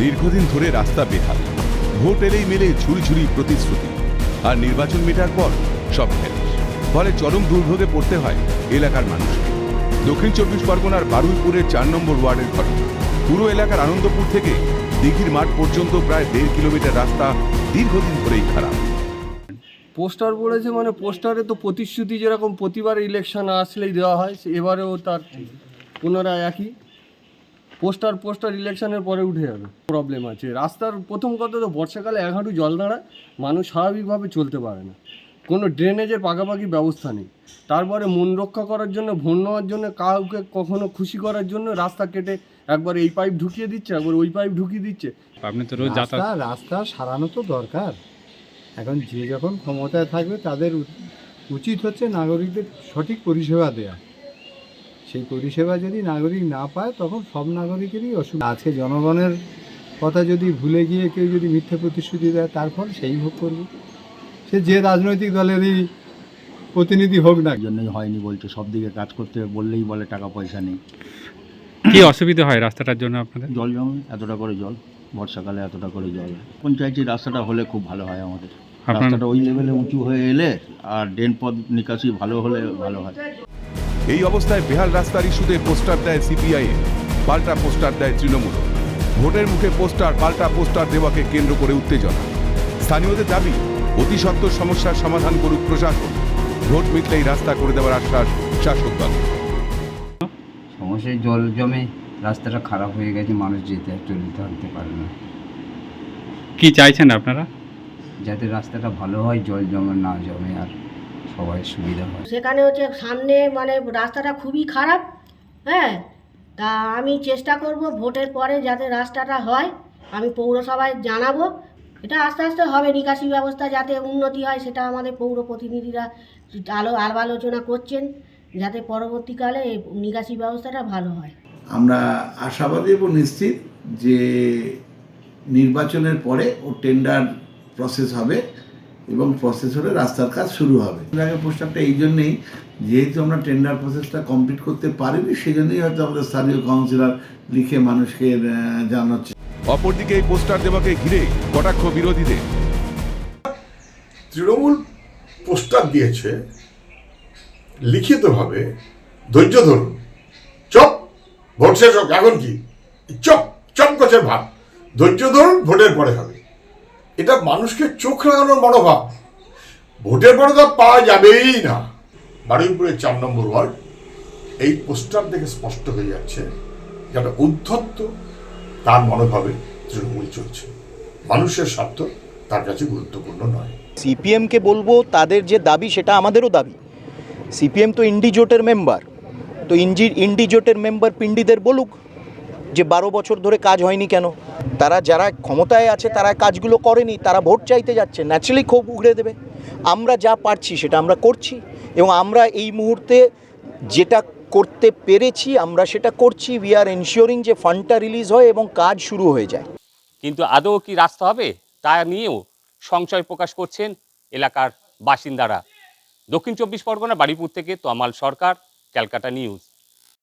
দীর্ঘদিন ধরে রাস্তা বেহাল। ভোট এলেই মেলে ঝুড়ি ঝুড়ি প্রতিশ্রুতি। আর নির্বাচন মেটার পর সব ফেলে ফলে চরম দুর্ভোগে পড়তে হয় এলাকার মানুষকে। দক্ষিণ চব্বিশ পরগনার বারুইপুরের চার নম্বর ওয়ার্ডের ঘটনা। পুরো এলাকার আনন্দপুর থেকে দিঘির মাঠ পর্যন্ত প্রায় দেড় কিলোমিটার রাস্তা দীর্ঘদিন ধরেই খারাপ। পোস্টার পড়েছে মানে পোস্টারে তো প্রতিশ্রুতি যেরকম প্রতিবার ইলেকশন আসলেই দেওয়া হয়, এবারেও তার পুনরায় একই। পোস্টার পোস্টার ইলেকশনের পরে উঠে যাবে। প্রবলেম আছে। রাস্তার প্রথম কথা তো বর্ষাকালে এক হাঁটু জল দাঁড়ায় মানুষ স্বাভাবিকভাবে চলতে পারে না। কোনো ড্রেনেজের পাকাপাকি ব্যবস্থা নেই। তারপরে মন রক্ষা করার জন্য ভোট নেওয়ার জন্য কাউকে কখনো খুশি করার জন্য রাস্তা কেটে একবার এই পাইপ ঢুকিয়ে দিচ্ছে একবার ওই পাইপ ঢুকিয়ে দিচ্ছে। আপনি তো রোজ রাস্তা রাস্তা সারানো তো দরকার। এখন যে যখন ক্ষমতায় থাকবে তাদের উচিত হচ্ছে নাগরিকদের সঠিক পরিষেবা দেয়া। সেই পরিষেবা যদি নাগরিক না পায় তখন সব নাগরিকেরই অসুবিধা। আজকে জনগণের কথা যদি ভুলে গিয়ে কেউ যদি মিথ্যে প্রতিশ্রুতি দেয় তার ফল সেই ভোগ করবে। সে যে রাজনৈতিক দলেরই প্রতিনিধি হোক না তার জন্যই হয়নি বলছে সব দিকে কাজ করতে বললেই বলে টাকা পয়সা নেই। কি অসুবিধা হয় রাস্তাটার জন্য আপনাদের? জল জমে এতটা করে জল বর্ষাকালে এতটা করে জল। পঞ্চায়েতের রাস্তাটা হলে খুব ভালো হয় আমাদের। রাস্তাটা ওই লেভেলে উঁচু হয়ে এলে আর ড্রেন পথ নিকাশি ভালো হলে ভালো হয়। এই অবস্থায় বেহাল রাস্তার ইস্যুতে পোস্টার দেয় সিপিআইএম পাল্টা পোস্টার দেয় তৃণমূল। ভোটের মুখে পোস্টার পাল্টা পোস্টার দেওয়াকে কেন্দ্র করে উত্তেজনা। স্থানীয়দের দাবি অতি সত্বর সমস্যার সমাধান করুক প্রশাসন। ভোট মিটলেই রাস্তা করে দেওয়ার আশ্বাস শাসক দল। সমস্যায় জল জমে রাস্তাটা খারাপ হয়ে গেছে মানুষ যেতে চলতে হাঁটতে পারে না। কি চাইছেন আপনারা? যাতে রাস্তাটা ভালো হয় জল জমে না জমে আর সবাই সুবিধা হয়। সেখানে হচ্ছে সামনে মানে রাস্তাটা খুবই খারাপ হ্যাঁ? তা আমি চেষ্টা করব ভোটের পরে যাতে রাস্তাটা হয় আমি পৌরসভায় জানাব। এটা আস্তে আস্তে হবে নিকাশি ব্যবস্থা যাতে উন্নতি হয় সেটা আমাদের পৌর প্রতিনিধিরা আলো আলাপ আলোচনা করছেন যাতে পরবর্তীকালে নিকাশি ব্যবস্থাটা ভালো হয়। আমরা আশাবাদী এবং নিশ্চিত যে নির্বাচনের পরে ও টেন্ডার প্রসেস হবে। এবং প্রসেস হলে রাস্তার কাজ শুরু হবে। আগে প্রস্তাবটা এই জন্যেই যেহেতু আমরা টেন্ডার প্রসেসটা কমপ্লিট করতে পারিনি সেই জন্যই হয়তো আমাদের স্থানীয় কাউন্সিলর লিখে মানুষকে জানাচ্ছে। অপরদিকে এই পোস্টার দেওয়াকে ঘিরে কটাক্ষ বিরোধীদের। তৃণমূল পোস্টার দিয়েছে লিখিতভাবে ধৈর্য ধরুন। চপ ভোট শেষ হোক এখন কি? চপ চপ কচের ভাব ধৈর্য ধরুন ভোটের পরে হবে। এটা মানুষকে চোখ লাগানোর মনোভাব। ভোটের পরে তো পাওয়া যাবেই না। বারুইপুরের চার নম্বর ওয়ার্ড, এই পোস্টার দেখে স্পষ্ট হয়ে যাচ্ছে যেটা উদ্ধত্ত তার মনোভাবে তৃণমূল চলছে। মানুষের স্বার্থ তার কাছে গুরুত্বপূর্ণ নয়। সিপিএমকে বলব, তাদের যে দাবি, সেটা আমাদেরও দাবি। সিপিএম তো ইন্ডিজোটের মেম্বার। তো ইঞ্জি ইন্ডিজোটের মেম্বার পিন্ডিদের বলুক যে বারো বছর ধরে কাজ হয়নি কেন? তারা যারা ক্ষমতায় আছে, তারা কাজগুলো করেনি, তারা ভোট চাইতে যাচ্ছে ন্যাচারালি ক্ষোভ উগড়ে দেবে। আমরা যা পারছি সেটা আমরা করছি এবং আমরা এই মুহূর্তে যেটা করতে পেরেছি, আমরা সেটা করছি। উই আর এনশিওরিং যে ফান্ডটা রিলিজ হয় এবং কাজ শুরু হয়ে যায়। কিন্তু আদৌ কি রাস্তা হবে? তা নিয়েও সংশয় প্রকাশ করছেন এলাকার বাসিন্দারা। দক্ষিণ চব্বিশ পরগনা বাড়িপুর থেকে তমাল সরকার, ক্যালকাটা নিউজ।